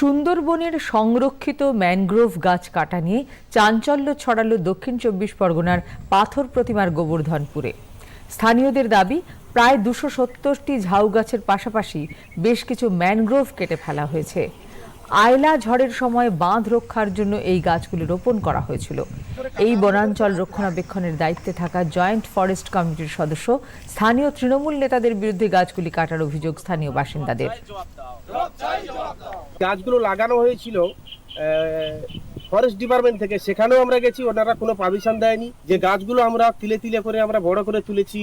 সুন্দরবনের সংরক্ষিত ম্যানগ্রোভ গাছ কাটা নিয়ে চাঞ্চল্য ছড়ালো দক্ষিণ চব্বিশ পরগনার পাথর প্রতিমার গোবর্ধনপুরে। স্থানীয়দের দাবি, প্রায় দুশো সত্তরটি ঝাউ গাছের পাশাপাশি বেশ কিছু ম্যানগ্রোভ কেটে ফেলা হয়েছে। আয়লা ঝড়ের সময় বাঁধ রক্ষার জন্য এই গাছগুলি রোপণ করা হয়েছিল। এই বনাঞ্চল রক্ষণাবেক্ষণের দায়িত্বে থাকা জয়েন্ট ফরেস্ট কমিটির সদস্য, স্থানীয় তৃণমূল নেতাদের বিরুদ্ধে গাছগুলি কাটার অভিযোগ স্থানীয় বাসিন্দাদের। গাছগুলো লাগানো হয়েছিল ফরেস্ট ডিপার্টমেন্ট থেকে। সেখানেও আমরা গেছি, ওনারা কোনো পারমিশন দেয়নি। যে গাছগুলো আমরা তিলে তিলে করে আমরা বড় করে তুলেছি,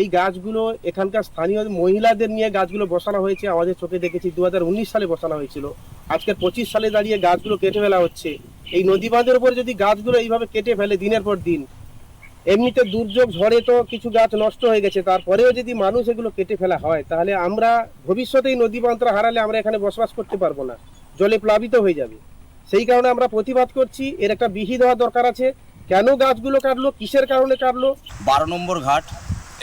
এই গাছগুলো এখানকার স্থানীয় মহিলাদের নিয়ে গাছগুলো বসানো হয়েছে। আমাদের চোখে দেখেছি দু হাজার উনিশ সালে বসানো হয়েছিল। আজকে পঁচিশ সালে দাঁড়িয়ে গাছগুলো কেটে ফেলা হচ্ছে। এই নদী বাঁধের উপর যদি গাছগুলো এইভাবে কেটে ফেলে দিনের পর দিন এমনিতে দুর্যোগ ঝড়ে তো কিছু গাছ নষ্ট হয়ে গেছে, তারপরেও যদি মানুষ এগুলো কেটে ফেলা হয়, তাহলে আমরা ভবিষ্যতেই নদী বাঁধটা হারালে আমরা এখানে বসবাস করতে পারব না, জলে প্লাবিত হয়ে যাবে। সেই কারণে আমরা প্রতিবাদ করছি, এর একটা বিহিত হওয়া দরকার আছে, কেন গাছগুলো কাটলো, কিসের কারণে কাটলো? বারো নম্বর ঘাট,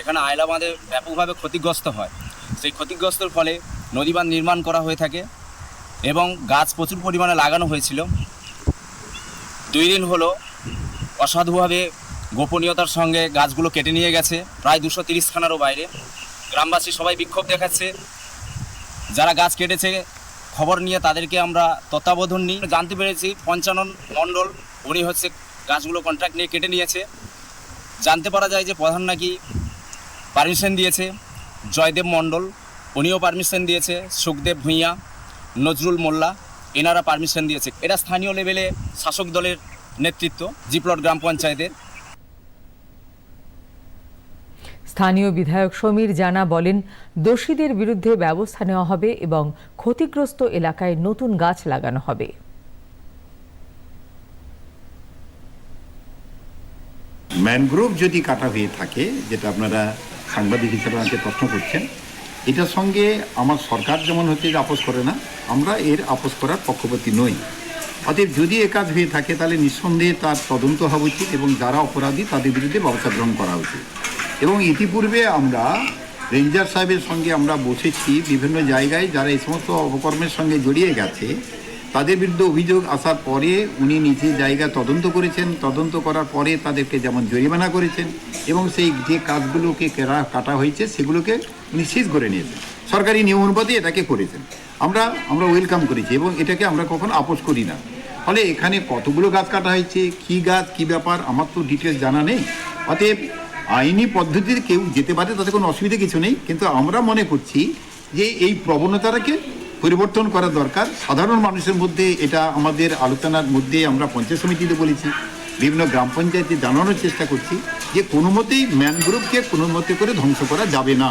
এখানে আয়লা বাঁধে ব্যাপকভাবে ক্ষতিগ্রস্ত হয়। সেই ক্ষতিগ্রস্তের ফলে নদী বাঁধ নির্মাণ করা হয়ে থাকে এবং গাছ প্রচুর পরিমাণে লাগানো হয়েছিল। দুই দিন হলো অসাধুভাবে গোপনীয়তার সঙ্গে গাছগুলো কেটে নিয়ে গেছে। প্রায় দুশো তিরিশখানারও বাইরে। গ্রামবাসী সবাই বিক্ষোভ দেখাচ্ছে। যারা গাছ কেটেছে, খবর নিয়ে তাদেরকে আমরা তত্ত্বাবধান নিই। জানতে পেরেছি, পঞ্চানন মণ্ডল, উনি হচ্ছে গাছগুলো কন্ট্রাক্ট নিয়ে কেটে নিয়েছে। জানতে পারা যায় যে প্রধান নাকি পারমিশন দিয়েছে। জয়দেব মণ্ডল, উনিও পারমিশন দিয়েছে। সুখদেব ভূঁইয়া, নজরুল মোল্লা, এনারা পারমিশন দিয়েছে। এটা স্থানীয় লেভেলে শাসক দলের নেতৃত্ব, জিপ্লট গ্রাম পঞ্চায়েতের। স্থানীয় বিধায়ক সমীর জানা বলেন, দোষীদের বিরুদ্ধে ব্যবস্থা নেওয়া হবে এবং ক্ষতিগ্রস্ত এলাকায় নতুন গাছ লাগানো হবে। ম্যানগ্রোভ যদি কাটা হয়ে থাকে, যেটা আপনারা সাংবাদিক হিসেবে আমাকে প্রশ্ন করছেন, এটার সঙ্গে আমার সরকার যেমন হচ্ছে যে আপোষ করে না, আমরা এর আপোষ করার পক্ষপাতী নই। অতএব যদি এ কাজ হয়ে থাকে, তাহলে নিঃসন্দেহে তার তদন্ত হওয়া উচিত এবং যারা অপরাধী, তাদের বিরুদ্ধে ব্যবস্থা গ্রহণ করা উচিত। এবং ইতিপূর্বে আমরা রেঞ্জার সাহেবের সঙ্গে আমরা বসেছি বিভিন্ন জায়গায়, যারা এই সমস্ত অপকর্মের সঙ্গে জড়িয়ে গেছে। তাদের বিরুদ্ধে অভিযোগ আসার পরে উনি নিজে জায়গা তদন্ত করেছেন। তদন্ত করার পরে তাদেরকে যেমন জরিমানা করেছেন এবং সেই যে কাজগুলোকে কেরা কাটা হয়েছে, সেগুলোকে উনি সিজ করে নিয়েছেন। সরকারি নিয়ম অনুপাতে এটাকে করেছেন। আমরা আমরা ওয়েলকাম করেছি এবং এটাকে আমরা কখনো আপোষ করি না। ফলে এখানে কতগুলো গাছ কাটা হয়েছে, কী গাছ, কী ব্যাপার, আমার তো ডিটেলস জানা নেই। অতএব আইনি পদ্ধতিতে কেউ যেতে পারে, তাতে কোনো অসুবিধা কিছু নেই। কিন্তু আমরা মনে করছি যে এই প্রবণতাটাকে পরিবর্তন করা দরকার। সাধারণ মানুষের মধ্যে এটা আমাদের আলোচনার মধ্যে আমরা পঞ্চায়েত সমিতিতে বলেছি, বিভিন্ন গ্রাম পঞ্চায়েতে জানানোর চেষ্টা করছি যে কোনো মতেই ম্যানগ্রোভকে কোনো মতে করে ধ্বংস করা যাবে না।